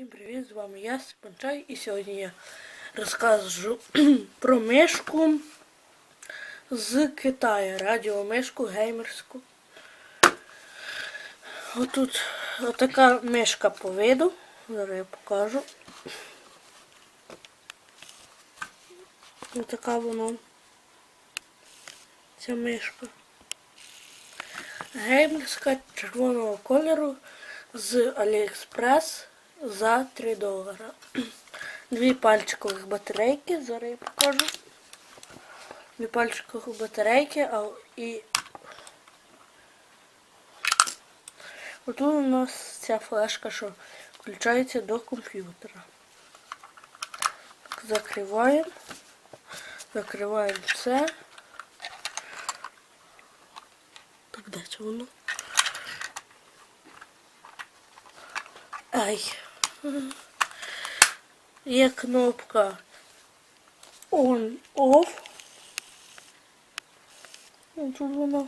Всім привіт, з вами я, Спанчай, і сьогодні я розкажу про мишку з Китаю, радіомишку геймерську. Отут отака мишка по виду, зараз я покажу. Отака вона. Ця мишка. Геймерська червоного кольору з AliExpress за 3 долара. Дві пальчикових батарейки, зараз я покажу. Дві пальчикових батарейки, а і отут у нас ця флешка, що включається до комп'ютера. Закриваємо. Закриваємо це. Так, де це воно? Ай. Є кнопка on off. Ну, Тут вона.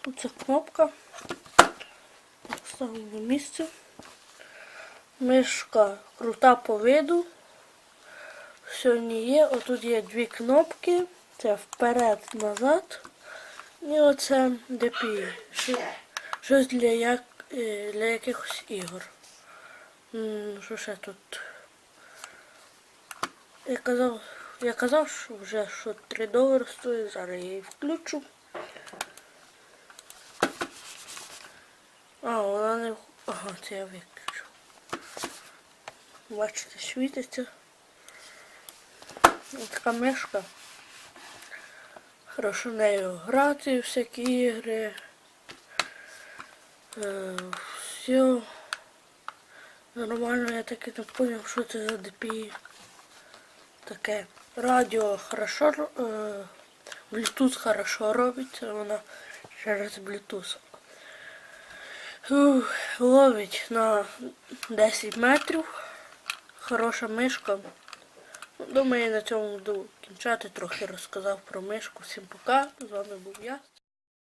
Тут ця кнопка. Так, ставимо на місце. Мишка крута по виду. Сьогодні є. Отут є дві кнопки. Це вперед-назад. І оце DPI. Що- Щось для, як, е, для якихось ігор. Що ще тут? Я казав, я казав, що вже що 3 долари стоїть, зараз я її включу. А, вона не... Ага, це я виключу. Бачите, світиться. Ось така мишка. Хорошо нею грати, всякі ігри. Е, все. Нормально, я таки не поняв, що це за DPI. Таке. Радіо хорошо, ро- е, Bluetooth хорошо робить, вона через Bluetooth. Ух, ловить на 10 метрів. Хороша мишка. Ну, Думаю, на цьому буду кінчати. Трохи розказав про мишку. Всім пока. З вами був я.